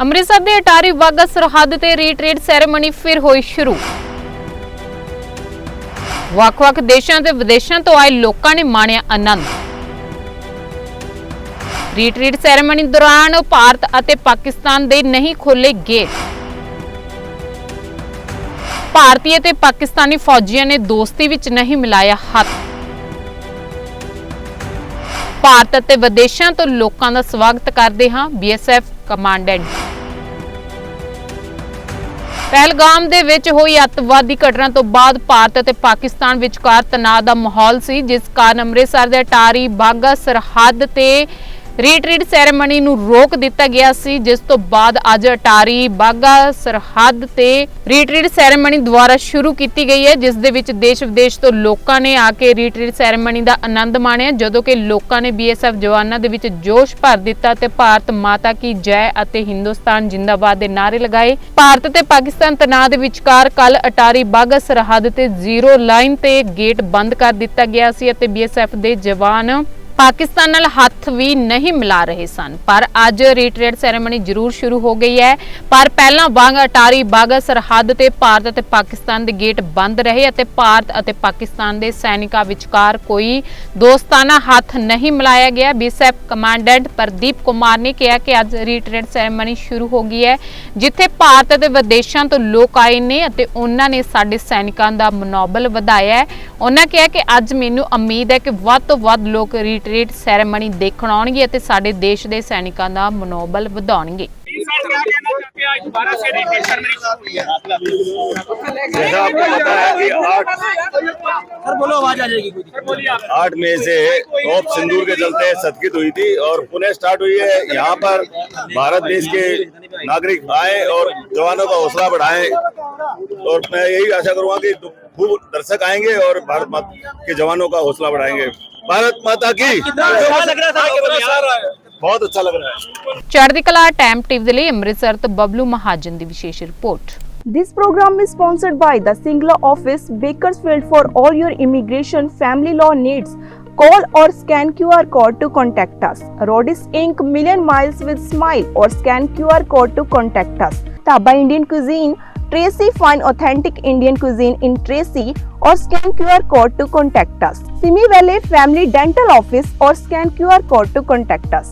ਅੰਮ੍ਰਿਤਸਰ ਦੇ ਅਟਾਰੀ ਵਾਹਗਾ ਸਰਹੱਦ ਤੇ ਰੀਟਰੀਟ ਸੈਰੇਮਨੀ ਫਿਰ ਹੋਈ ਸ਼ੁਰੂ। ਵੱਖ-ਵੱਖ ਦੇਸ਼ਾਂ ਤੇ ਵਿਦੇਸ਼ਾਂ ਤੋਂ ਆਏ ਲੋਕਾਂ ਨੇ ਮਾਣਿਆ ਆਨੰਦ। ਰੀਟਰੀਟ ਸੈਰੇਮਨੀ ਦੌਰਾਨ ਭਾਰਤ ਅਤੇ ਪਾਕਿਸਤਾਨ ਦੇ ਨਹੀਂ ਖੋਲੇ ਗੇਟ। ਭਾਰਤੀ ਅਤੇ ਪਾਕਿਸਤਾਨੀ ਫੌਜੀਆਂ ਨੇ ਦੋਸਤੀ ਵਿੱਚ ਨਹੀਂ ਮਿਲਾਇਆ ਹੱਥ। ਭਾਰਤ ਅਤੇ ਵਿਦੇਸ਼ਾਂ ਤੋਂ ਲੋਕਾਂ ਦਾ ਸਵਾਗਤ ਕਰਦੇ ਹਾਂ ਬੀਐਸਐਫ ਕਮਾਂਡੈਂਟ। ਪਹਿਲਗਾਮ ਦੇ ਵਿੱਚ ਹੋਈ ਅੱਤਵਾਦੀ ਘਟਨਾ ਤੋਂ ਬਾਅਦ ਭਾਰਤ ਅਤੇ ਪਾਕਿਸਤਾਨ ਵਿਚਕਾਰ ਤਣਾਅ ਦਾ ਮਾਹੌਲ ਸੀ, ਜਿਸ ਕਾਰਨ ਅੰਮ੍ਰਿਤਸਰ ਦੇ ਅਟਾਰੀ ਬਾਗਾ ਸਰਹੱਦ ਤੇ ਰੀਟਰੀਟ ਸੈਰੇਮਨੀ ਨੂੰ ਰੋਕ ਦਿੱਤਾ ਗਿਆ ਸੀ, ਜਿਸ ਤੋਂ ਬਾਅਦ ਅੱਜ ਅਟਾਰੀ ਬਾਗਾ ਸਰਹੱਦ ਤੇ ਰੀਟਰੀਟ ਸੈਰੇਮਨੀ ਦੁਆਰਾ ਸ਼ੁਰੂ ਕੀਤੀ ਗਈ ਹੈ, ਜਿਸ ਦੇ ਵਿੱਚ ਦੇਸ਼ ਵਿਦੇਸ਼ ਤੋਂ ਲੋਕਾਂ ਨੇ ਆ ਕੇ ਰੀਟਰੀਟ ਸੈਰੇਮਨੀ ਦਾ ਆਨੰਦ ਮਾਣਿਆ, ਜਦੋਂ ਕਿ ਲੋਕਾਂ ਨੇ ਬੀਐਸਐਫ ਜਵਾਨਾਂ ਦੇ ਵਿੱਚ ਜੋਸ਼ ਭਰ ਦਿੱਤਾ ਤੇ ਭਾਰਤ ਮਾਤਾ ਕੀ ਜੈ ਅਤੇ ਹਿੰਦੁਸਤਾਨ ਜਿੰਦਾਬਾਦ ਦੇ ਨਾਅਰੇ ਲਗਾਏ। ਭਾਰਤ ਤੇ ਪਾਕਿਸਤਾਨ ਤਣਾਅ ਦੇ ਵਿਚਕਾਰ ਕੱਲ ਅਟਾਰੀ ਬਾਗਾ ਸਰਹੱਦ ਤੇ ਜ਼ੀਰੋ ਲਾਈਨ ਤੇ ਗੇਟ ਬੰਦ ਕਰ ਦਿੱਤਾ ਗਿਆ ਸੀ ਅਤੇ ਬੀਐਸਐਫ ਦੇ ਜਵਾਨ ਪਾਕਿਸਤਾਨ ਨਾਲ ਹੱਥ ਵੀ ਨਹੀਂ ਮਿਲਾ ਰਹੇ ਸਨ। ਪਰ ਅੱਜ ਰੀਟਰੀਟ ਸੈਰੇਮਨੀ ਜ਼ਰੂਰ ਸ਼ੁਰੂ ਹੋ ਗਈ ਹੈ। ਪਰ ਪਹਿਲਾਂ ਵਾਂਗ ਅਟਾਰੀ ਬਾਗਾ ਸਰਹੱਦ ਤੇ ਭਾਰਤ ਅਤੇ ਪਾਕਿਸਤਾਨ ਦੇ ਗੇਟ ਬੰਦ ਰਹੇ ਅਤੇ ਭਾਰਤ ਅਤੇ ਪਾਕਿਸਤਾਨ ਦੇ ਸੈਨਿਕਾਂ ਵਿਚਕਾਰ ਕੋਈ ਦੋਸਤਾਨਾ ਹੱਥ ਨਹੀਂ ਮਿਲਾਇਆ ਗਿਆ। ਬੀਐਸਐਫ ਕਮਾਂਡੈਂਟ ਪ੍ਰਦੀਪ ਕੁਮਾਰ ਨੇ ਕਿਹਾ ਕਿ ਅੱਜ ਰੀਟਰੀਟ ਸੈਰੇਮਨੀ ਸ਼ੁਰੂ ਹੋ ਗਈ ਹੈ, ਜਿੱਥੇ ਭਾਰਤ ਅਤੇ ਵਿਦੇਸ਼ਾਂ ਤੋਂ ਲੋਕ ਆਏ ਨੇ ਅਤੇ ਉਹਨਾਂ ਨੇ ਸਾਡੇ ਸੈਨਿਕਾਂ ਦਾ ਮਨੋਬਲ ਵਧਾਇਆ ਹੈ। ਉਹਨਾਂ ਕਿਹਾ ਕਿ ਅੱਜ ਮੈਨੂੰ ਉਮੀਦ ਹੈ ਕਿ ਵੱਧ ਤੋਂ ਵੱਧ ਲੋਕ ਪੈਟਰੀਟ ਸੈਰੇਮਨੀ ਦੇਖਣ ਆਉਣਗੇ ਅਤੇ ਸਾਡੇ ਦੇਸ਼ ਦੇ ਸੈਨਿਕਾਂ ਦਾ ਮਨੋਬਲ ਵਧਾਉਣਗੇ। कहना आज दोबारा से रिपीट जैसा आपको पता है कि आठ बोलो आवाज़ आ जाएगी आठ मई से टॉप सिंदूर के चलते सदकित हुई थी और पुनः स्टार्ट हुई है। यहाँ पर भारत देश के नागरिक आए और जवानों का हौसला बढ़ाएँ। और मैं यही आशा करूँगा कि खूब दर्शक आएँगे और भारत माता के जवानों का हौसला बढ़ाएँगे। भारत माता की ਬਹੁਤ ਅੱਛਾ ਲੱਗ ਰਿਹਾ ਹੈ ਚੜ੍ਹਦੀ ਕਲਾ ਟਾਈਮ ਟਿਪ ਦੇ ਲਈ ਅੰਮ੍ਰਿਤਸਰ ਤੋਂ ਬਬਲੂ ਮਹਾਜਨ ਦੀ ਵਿਸ਼ੇਸ਼ report This program is sponsored by the Singla office Bakersfield for all your immigration family law needs Call or scan QR code to contact us. Rodis Inc. Million Miles with Smile or scan QR code to contact us. Taba Indian Cuisine. Tracy Find Authentic Indian Cuisine in Tracy or scan QR code to contact us. Simi Valley Family Dental Office or scan QR code to contact us.